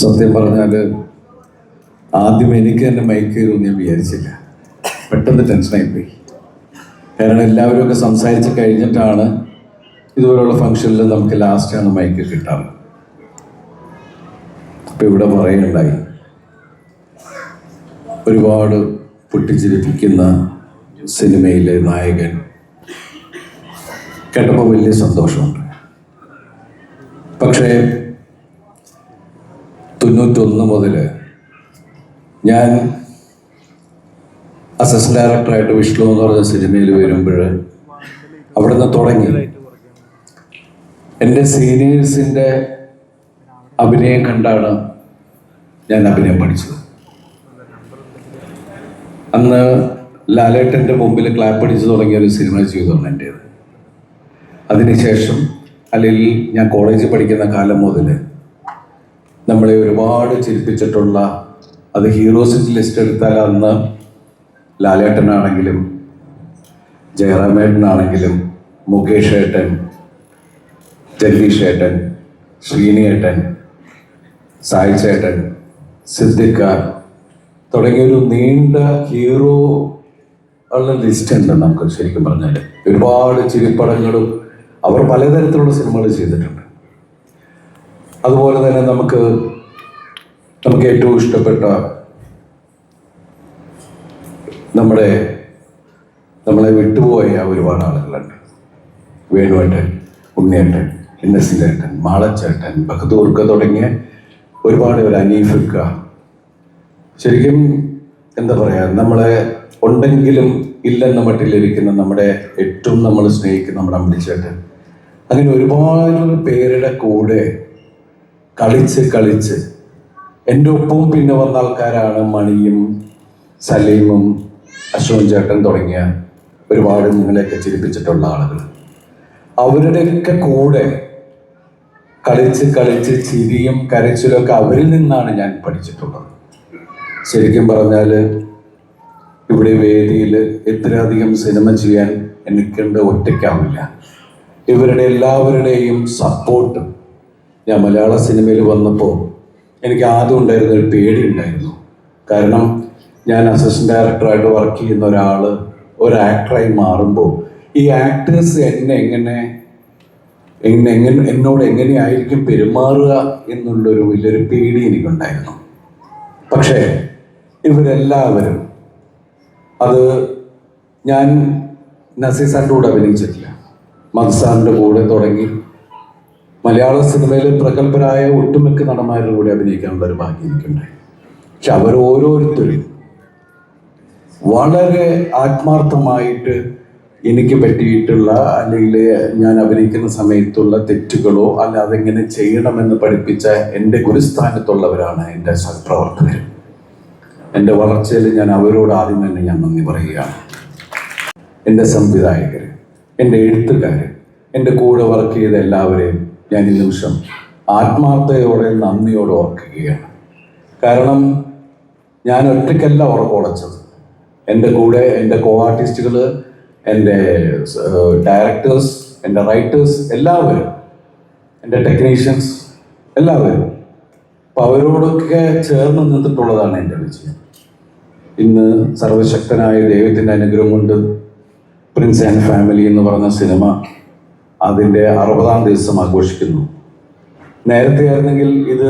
സത്യം പറഞ്ഞാൽ ആദ്യം എനിക്ക് തന്നെ മൈക്ക് കയറുമെന്ന് ഞാൻ വിചാരിച്ചില്ല. പെട്ടെന്ന് ടെൻഷനായി പോയി കാരണം എല്ലാവരും ഒക്കെ സംസാരിച്ച് കഴിഞ്ഞിട്ടാണ് ഇതുപോലുള്ള ഫംഗ്ഷനിൽ നമുക്ക് ലാസ്റ്റാണ് മൈക്ക് കിട്ടാറ്. ഇപ്പം ഇവിടെ പറയുണ്ടായി. ഒരുപാട് പൊട്ടിച്ചിരിപ്പിക്കുന്ന സിനിമയിലെ നായകൻ. കേട്ടപ്പോൾ വലിയ സന്തോഷമുണ്ട്. പക്ഷേ തൊണ്ണൂറ്റൊന്ന് മുതൽ ഞാൻ അസിസ്റ്റന്റ് ഡയറക്ടറായിട്ട് വിഷ്ണു എന്ന് പറഞ്ഞ സിനിമയിൽ വരുമ്പോൾ അവിടെ നിന്ന് തുടങ്ങി. എന്റെ സീനിയേഴ്സിന്റെ അഭിനയം കണ്ടാണ് ഞാൻ അഭിനയം പഠിച്ചത്. അന്ന് ലാലേട്ടന്റെ മുമ്പിൽ ക്ലാപ്പ് അടിച്ച് തുടങ്ങിയ ഒരു സിനിമ ജീവിതമാണ് എന്റേത്. അതിനുശേഷം അല്ലെങ്കിൽ ഞാൻ കോളേജിൽ പഠിക്കുന്ന കാലം മുതൽ നമ്മളെ ഒരുപാട് ചിരിപ്പിച്ചിട്ടുള്ള അത് ഹീറോസിന്റെ ലിസ്റ്റ് എടുത്താൽ അന്ന് ലാലേട്ടനാണെങ്കിലും ജയറാമേട്ടനാണെങ്കിലും മുകേഷ് ഏട്ടൻ ജഗദീഷ് ഏട്ടൻ ശ്രീനിയേട്ടൻ സായി ചേട്ടൻ സിദ്ധിക്കാർ തുടങ്ങിയൊരു നീണ്ട ഹീറോ ഉള്ള ലിസ്റ്റ് ഉണ്ട് നമുക്ക് ശരിക്കും പറഞ്ഞാൽ ഒരുപാട് ചിരിപ്പടങ്ങളും അവർ പലതരത്തിലുള്ള സിനിമകൾ ചെയ്തിട്ടുണ്ട്. അതുപോലെ തന്നെ നമുക്ക് നമുക്ക് ഏറ്റവും ഇഷ്ടപ്പെട്ട നമ്മുടെ നമ്മളെ വിട്ടുപോയ ഒരുപാട് ആളുകളുണ്ട്. വേണുവേട്ടൻ ഉണ്ണിയേട്ടൻ ഇന്നസിലേട്ടൻ മാളച്ചേട്ടൻ ബഹദൂർക്ക തുടങ്ങിയ ഒരുപാട് പേര് അനീഫിക്ക. ശരിക്കും എന്താ പറയുക നമ്മളെ ഉണ്ടെങ്കിലും ഇല്ലെന്ന മട്ടിലിരിക്കുന്ന നമ്മുടെ ഏറ്റവും നമ്മൾ സ്നേഹിക്കുന്ന നമ്മുടെ അമ്പിളിച്ചേട്ടൻ അങ്ങനെ ഒരുപാട് പേരുടെ കൂടെ കളിച്ച് കളിച്ച്. എന്റെ ഒപ്പവും പിന്നെ വന്ന ആൾക്കാരാണ് മണിയും സലീമും അശോകൻ ചേട്ടൻ തുടങ്ങിയ ഒരുപാട് നിങ്ങളെയൊക്കെ ചിരിപ്പിച്ചിട്ടുള്ള ആളുകൾ. അവരുടെയൊക്കെ കൂടെ കളിച്ച് കളിച്ച് ചിരിയും കരച്ചിലൊക്കെ അവരിൽ നിന്നാണ് ഞാൻ പഠിച്ചിട്ടുള്ളത്. ശരിക്കും പറഞ്ഞാൽ ഇവിടെ വേദിയിൽ ഇത്രയധികം സിനിമ ചെയ്യാൻ എനിക്കുണ്ട് ഒറ്റയ്ക്കാവില്ല. ഇവരുടെ എല്ലാവരുടെയും സപ്പോർട്ട് ഞാൻ മലയാള സിനിമയിൽ വന്നപ്പോൾ എനിക്ക് ആദ്യം ഉണ്ടായിരുന്ന ഒരു പേടി ഉണ്ടായിരുന്നു. കാരണം ഞാൻ അസിസ്റ്റന്റ് ഡയറക്ടറായിട്ട് വർക്ക് ചെയ്യുന്ന ഒരാൾ ഒരു ആക്ടറായി മാറുമ്പോൾ ഈ ആക്ടേഴ്സ് എന്നെ എങ്ങനെ എങ്ങനെ എങ്ങനെ എന്നോട് എങ്ങനെയായിരിക്കും പെരുമാറുക എന്നുള്ളൊരു വലിയൊരു പേടി എനിക്കുണ്ടായിരുന്നു. പക്ഷേ ഇവരെല്ലാവരും അത് ഞാൻ നസീർ സാറിന്റെ കൂടെ അഭിനയിച്ചിട്ടില്ല. മത്സാറിന്റെ കൂടെ തുടങ്ങി. മലയാള സിനിമയിലെ പ്രഗത്ഭരായ ഒട്ടുമിക്ക നടന്മാരുടെ കൂടെ അഭിനയിക്കാനുള്ള ഒരു ഭാഗ്യം എനിക്കുണ്ടായി പക്ഷെ അവർ ഓരോരുത്തരും വളരെ ആത്മാർത്ഥമായിട്ട് എനിക്ക് പറ്റിയിട്ടുള്ള അല്ലെങ്കിൽ ഞാൻ അഭിനയിക്കുന്ന സമയത്തുള്ള തെറ്റുകളോ അല്ല അതെങ്ങനെ ചെയ്യണമെന്ന് പഠിപ്പിച്ച എന്റെ ഗുരുസ്ഥാനത്തുള്ളവരാണ് എന്റെ സഹപ്രവർത്തകർ. എന്റെ വളർച്ചയിൽ ഞാൻ അവരോട് ആദ്യം തന്നെ ഞാൻ നന്ദി പറയുകയാണ്. എന്റെ സംവിധായകർ എന്റെ എഴുത്തുകാർ എന്റെ കൂടെ വർക്ക് ചെയ്ത എല്ലാവരെയും ഞാൻ ഈ നിമിഷം ആത്മാർത്ഥതയോടെ നന്ദിയോടെ ഓർക്കുകയാണ്. കാരണം ഞാൻ ഒറ്റയ്ക്കല്ല ഉറക്കമുളച്ചത് എന്റെ കൂടെ എന്റെ കോ ആർട്ടിസ്റ്റുകൾ എന്റെ ഡയറക്ടേഴ്സ് എന്റെ റൈറ്റേഴ്സ് എല്ലാവരും എന്റെ ടെക്നീഷ്യൻസ് എല്ലാവരും അപ്പം അവരോടൊക്കെ ചേർന്ന് നിന്നിട്ടുള്ളതാണ് എന്റെ വിജയം. ഇന്ന് സർവശക്തനായ ദൈവത്തിന്റെ അനുഗ്രഹം കൊണ്ട് പ്രിൻസ് ആൻഡ് ഫാമിലി എന്ന് പറഞ്ഞ സിനിമ അതിന്റെ അറുപതാം ദിവസം ആഘോഷിക്കുന്നു. നേരത്തെ ആയിരുന്നെങ്കിൽ ഇത്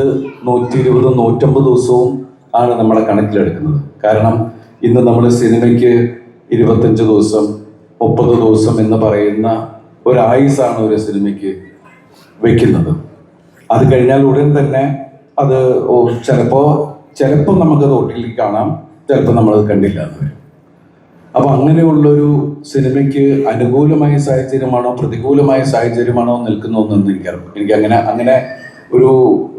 നൂറ്റി ഇരുപതും നൂറ്റമ്പത് ദിവസവും ആണ് നമ്മളെ കണക്കിലെടുക്കുന്നത്. കാരണം ഇന്ന് നമ്മൾ സിനിമയ്ക്ക് ഇരുപത്തഞ്ച് ദിവസം മുപ്പത് ദിവസം എന്ന് പറയുന്ന ഒരു ആയുസാണ് ഒരു സിനിമയ്ക്ക് വെക്കുന്നത്. അത് കഴിഞ്ഞാൽ ഉടൻ തന്നെ അത് ചിലപ്പോൾ ചിലപ്പോൾ നമുക്കത് ഒട്ടിലേക്ക് കാണാം ചിലപ്പോൾ നമ്മളത് കണ്ടില്ല എന്ന് വരും. അപ്പൊ അങ്ങനെയുള്ളൊരു സിനിമയ്ക്ക് അനുകൂലമായ സാഹചര്യമാണോ പ്രതികൂലമായ സാഹചര്യമാണോ നിൽക്കുന്നതെന്ന് എനിക്കറിയാം എനിക്ക് അങ്ങനെ അങ്ങനെ ഒരു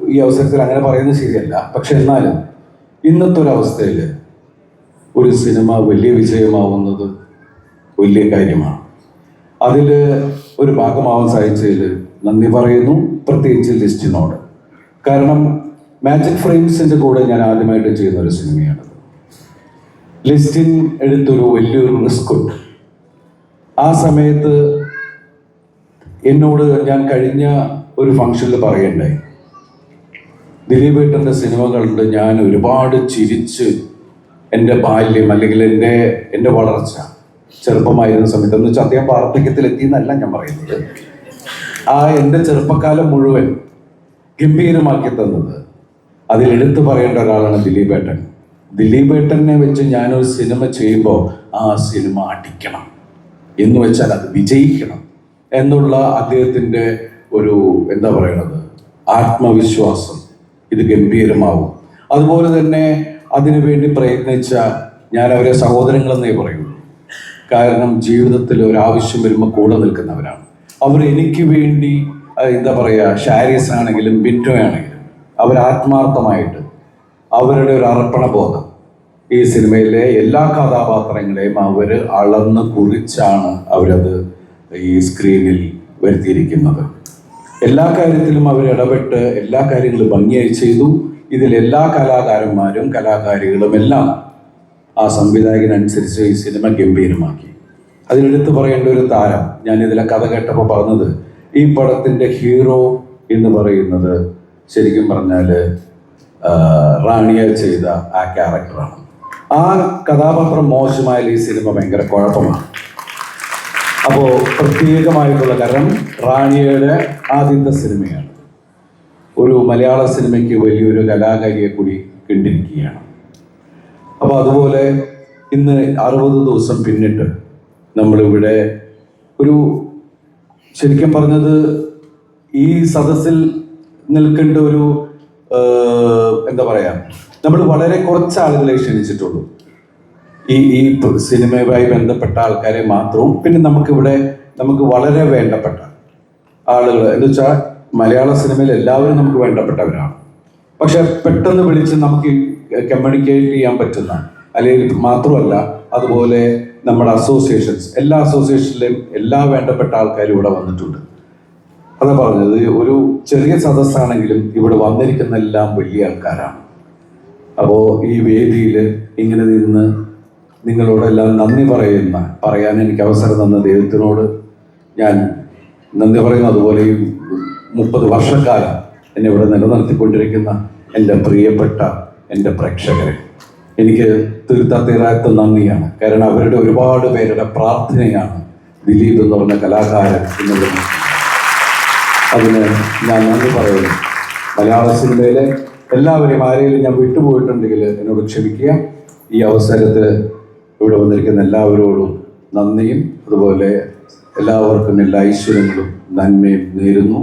ഈ അവസരത്തിൽ അങ്ങനെ പറയുന്നത് ശരിയല്ല. പക്ഷെ എന്നാലും ഇന്നത്തെ ഒരു അവസ്ഥയിൽ ഒരു സിനിമ വലിയ വിജയമാവുന്നത് വലിയ കാര്യമാണ്. അതിൽ ഒരു ഭാഗമാവാൻ സാധിച്ചതിൽ നന്ദി പറയുന്നു. പ്രത്യേകിച്ച് ലിസ്റ്റിനോട്. കാരണം മാജിക് ഫ്രെയിംസിന്റെ കൂടെ ഞാൻ ആദ്യമായിട്ട് ചെയ്യുന്ന ഒരു സിനിമയാണ് ലിസ്റ്റിൻ എടുത്തൊരു വലിയൊരു റിസ്ക് ഉണ്ട്. ആ സമയത്ത് എന്നോട് ഞാൻ കഴിഞ്ഞ ഒരു ഫംഗ്ഷനിൽ പറയണ്ടായി ദിലീപ് ഏട്ടന്റെ സിനിമകളുണ്ട് ഞാൻ ഒരുപാട് ചിരിച്ച് എന്റെ ബാല്യം അല്ലെങ്കിൽ എന്റെ എന്റെ വളർച്ച ചെറുപ്പമായിരുന്ന സമയത്ത് എന്ന് വെച്ചാൽ അദ്ദേഹം വാർദ്ധക്യത്തിലെത്തി എന്നല്ല ഞാൻ പറയുന്നത്. ആ എന്റെ ചെറുപ്പക്കാലം മുഴുവൻ ഗംഭീരമാക്കി തന്നത് അതിൽ എടുത്തു പറയേണ്ട ഒരാളാണ് ദിലീപ് ഏട്ടൻ. ദിലീപ് ഏട്ടനെ വെച്ച് ഞാനൊരു സിനിമ ചെയ്യുമ്പോൾ ആ സിനിമ അടിക്കണം. എന്ന് വെച്ചാൽ അത് വിജയിക്കണം എന്നുള്ള അദ്ദേഹത്തിന്റെ ഒരു എന്താ പറയണത്? ആത്മവിശ്വാസം. ഇത് ഗംഭീരമാവും. അതുപോലെ തന്നെ അതിനു വേണ്ടി പ്രയത്നിച്ച ഞാൻ അവരെ സഹോദരങ്ങളെന്നേ പറയുള്ളൂ. കാരണം ജീവിതത്തിൽ ഒരു ആവശ്യം വരുമ്പോൾ കൂടെ നിൽക്കുന്നവരാണ്. അവർ എനിക്ക് വേണ്ടി എന്താ പറയുക ഷാരീസ് ആണെങ്കിലും ബിന്റോ ആണെങ്കിലും അവർ ആത്മാർത്ഥമായിട്ട് അവരുടെ ഒരു അർപ്പണ ബോധം. ഈ സിനിമയിലെ എല്ലാ കഥാപാത്രങ്ങളെയും അവർ അളന്ന് കുറിച്ചാണ് അവരത് ഈ സ്ക്രീനിൽ വരുത്തിയിരിക്കുന്നത്. എല്ലാ കാര്യത്തിലും അവർ ഇടപെട്ട് എല്ലാ കാര്യങ്ങളും ഭംഗിയായി ചെയ്തു. ഇതിൽ എല്ലാ കലാകാരന്മാരും കലാകാരികളും എല്ലാം ആ സംവിധായകനനുസരിച്ച് ഈ സിനിമ ഗംഭീരമാക്കി. അതിലെടുത്ത് പറയേണ്ട ഒരു താരം ഞാൻ ഇതിലെ കഥ കേട്ടപ്പോൾ പറഞ്ഞത് ഈ പടത്തിന്റെ ഹീറോ എന്ന് പറയുന്നത് ശരിക്കും പറഞ്ഞാൽ റാണിയെ ചെയ്ത ആ ക്യാരക്ടറാണ്. ആ കഥാപാത്രം മോശമായാലും ഈ സിനിമ ഭയങ്കര കുഴപ്പമാണ്. അപ്പോൾ പ്രത്യേകമായിട്ടുള്ള കാരണം റാണിയുടെ ആദ്യത്തെ സിനിമയാണ്. ഒരു മലയാള സിനിമയ്ക്ക് വലിയൊരു കലാകാരിയെ കൂടി കണ്ടിരിക്കുകയാണ്. അപ്പോൾ അതുപോലെ ഇന്ന് അറുപത് ദിവസം പിന്നിട്ട് നമ്മളിവിടെ ഒരു ശരിക്കും പറഞ്ഞത് ഈ സദസ്സിൽ നിൽക്കേണ്ട ഒരു എന്താ പറയാ നമ്മൾ വളരെ കുറച്ച് ആളുകളെ ക്ഷണിച്ചിട്ടുള്ളൂ. ഈ ഈ സിനിമയുമായി ബന്ധപ്പെട്ട ആൾക്കാരെ മാത്രവും പിന്നെ നമുക്കിവിടെ നമുക്ക് വളരെ വേണ്ടപ്പെട്ട ആളുകൾ എന്ന് വെച്ചാൽ മലയാള സിനിമയിൽ എല്ലാവരും നമുക്ക് വേണ്ടപ്പെട്ടവരാണ്. പക്ഷെ പെട്ടെന്ന് വിളിച്ച് നമുക്ക് കമ്മ്യൂണിക്കേറ്റ് ചെയ്യാൻ പറ്റുന്ന അല്ലെങ്കിൽ മാത്രമല്ല അതുപോലെ നമ്മുടെ അസോസിയേഷൻസ് എല്ലാ അസോസിയേഷനിലെയും എല്ലാ വേണ്ടപ്പെട്ട ആൾക്കാരും ഇവിടെ വന്നിട്ടുണ്ട്. അതാ പറഞ്ഞത് ഒരു ചെറിയ സദസ്സാണെങ്കിലും ഇവിടെ വന്നിരിക്കുന്ന എല്ലാം വലിയ ആൾക്കാരാണ്. അപ്പോൾ ഈ വേദിയിൽ ഇങ്ങനെ നിന്ന് നിങ്ങളോടെല്ലാം നന്ദി പറയുന്ന പറയാൻ എനിക്ക് അവസരം തന്ന ദൈവത്തിനോട് ഞാൻ നന്ദി പറയുന്ന. അതുപോലെ ഈ മുപ്പത് വർഷക്കാലം എന്നെ ഇവിടെ നിലനിർത്തിക്കൊണ്ടിരിക്കുന്ന എന്റെ പ്രിയപ്പെട്ട എന്റെ പ്രേക്ഷകരെ എനിക്ക് തീർത്താ നന്ദിയാണ്. കാരണം അവരുടെ ഒരുപാട് പേരുടെ പ്രാർത്ഥനയാണ് ദിലീപ് എന്ന് പറഞ്ഞ കലാകാരൻ നിൽക്കുന്നത്. അതിന് ഞാൻ നന്ദി പറയുന്നു. മലയാള സിനിമയിലെ എല്ലാവരെയും ആരെങ്കിലും ഞാൻ വിട്ടുപോയിട്ടുണ്ടെങ്കിൽ എന്നോട് ക്ഷമിക്കുക. ഈ അവസരത്തിൽ ഇവിടെ വന്നിരിക്കുന്ന എല്ലാവരോടും നന്ദിയും അതുപോലെ എല്ലാവർക്കും എല്ലാ ഐശ്വര്യങ്ങളും നന്മയും നേരുന്നു.